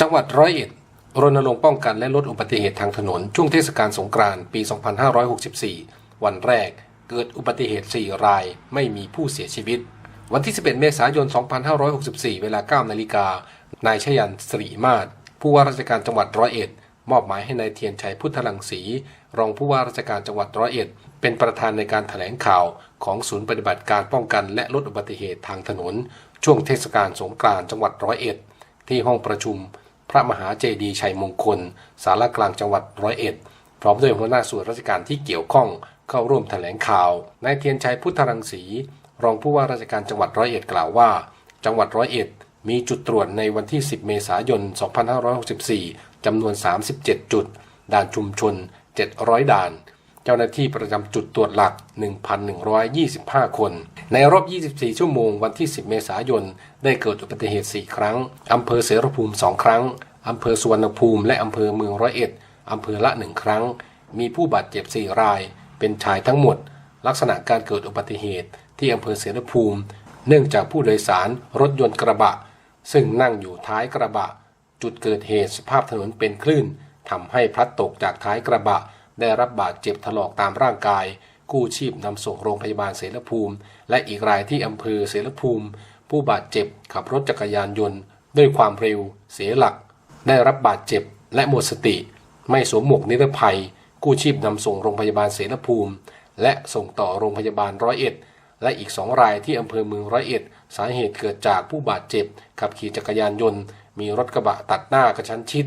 จังหวัดร้อยเอ็ดรณรงค์ป้องกันและลดอุบัติเหตุทางถนน ช่วงเทศกาลสงกรานต์ปี 2564 วันแรกเกิดอุบัติเหตุ 4 รายไม่มีผู้เสียชีวิต วันที่ 11 เมษายน 2564 เวลา 9 นาฬิกา นายชยันสรีมาศผู้ว่าราชการจังหวัดร้อยเอ็ด มอบหมายให้นายเทียนชัยพุทธลังสี รองผู้ว่าราชการจังหวัดร้อยเอ็ด เป็นประธานในการถแถลงข่าวของศูนย์ปฏิบัติการป้องกันและลดอุบัติเหตุทางถนน ช่วงเทศกาลสงกรานต์จังหวัดร้อยเอ็ด ที่ห้องประชุม พระมหาเจดีย์ชัยมงคล สารกลางจังหวัดร้อยเอ็ด พร้อมด้วยหัวหน้าส่วนราชการที่เกี่ยวข้องเข้าร่วมแถลงข่าว นายเทียนชัยพุทธรังสี รองผู้ว่าราชการจังหวัดร้อยเอ็ดกล่าวว่า จังหวัดร้อยเอ็ดมีจุดตรวจในวันที่ 10 เมษายน 2564 จำนวน 37 จุด ด่านชุมชน 700 ด่าน เจ้าหน้าที่ประจำจุดตรวจหลัก 1,125 คน ในรอบ 24 ชั่วโมงวันที่ 10 เมษายน ได้เกิดอุบัติเหตุ 4 ครั้ง อำเภอเสรภูมิ 2 ครั้ง อำเภอสุวรรณภูมิ และอำเภอเมืองร้อยเอ็ด อำเภอละ 1 ครั้ง มีผู้บาดเจ็บ 4 ราย เป็นชายทั้งหมด ลักษณะการเกิดอุบัติเหตุที่อำเภอเสรภูมิ เนื่องจากผู้โดยสารรถยนต์กระบะ ซึ่งนั่งอยู่ท้ายกระบะ จุดเกิดเหตุสภาพถนนเป็นคลื่นทำให้พลัดตกจากท้ายกระบะ ได้รับบาดเจ็บถลอกตามร่างกาย กู้ชีพนำส่งโรงพยาบาลเสรภูมิ และอีกรายที่อำเภอเสรภูมิ ผู้บาดเจ็บขับรถจักรยานยนต์ ด้วยความเร็ว เสียหลัก ได้รับบาดเจ็บและหมดสติ ไม่สวมหมวกนิรภัย กู้ชีพนำส่งโรงพยาบาลเสรภูมิ และส่งต่อโรงพยาบาลร้อยเอ็ดและอีกสองรายที่อำเภอเมืองร้อยเอ็ด สาเหตุเกิดจากผู้บาดเจ็บขับขี่จักรยานยนต์ มีรถกระบะตัดหน้ากระชั้นชิด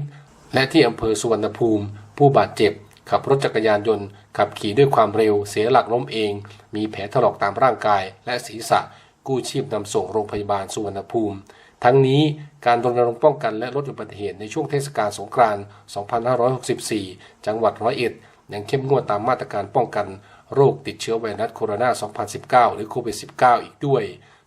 และที่อำเภอสุวรรณภูมิ ผู้บาดเจ็บ ขับรถจักรยานยนต์ ขับขี่ด้วยความเร็ว เสียหลักล้มเอง มีแผลถลอกตามร่างกาย และศีรษะ กู้ชีพนำส่งโรงพยาบาลสุวรรณภูมิ ทั้งนี้การรณรงค์ป้องกันและลดอุบัติเหตุในช่วงเทศกาลสงกรานต์ 2564 จังหวัดร้อยเอ็ดยังเข้มงวดตามมาตรการป้องกันโรคติดเชื้อไวรัสโคโรนา 2019 หรือโควิด -19 อีกด้วย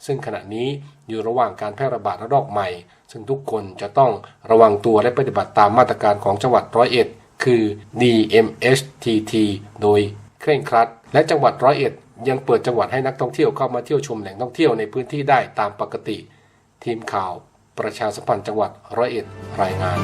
ซึ่งขณะนี้อยู่ระหว่างการแพร่ระบาดระลอกใหม่ ซึ่งทุกคนจะต้องระวังตัวและปฏิบัติตามมาตรการของจังหวัดร้อยเอ็ด คือ DMHTT โดยเคร่งครัด และจังหวัดร้อยเอ็ดยังเปิดจังหวัดให้นักท่องเที่ยวเข้ามาเที่ยวชมแหล่งท่องเที่ยวในพื้นที่ได้ตามปกติ ทีมข่าวประชาสัมพันธ์จังหวัดร้อยเอ็ดรายงาน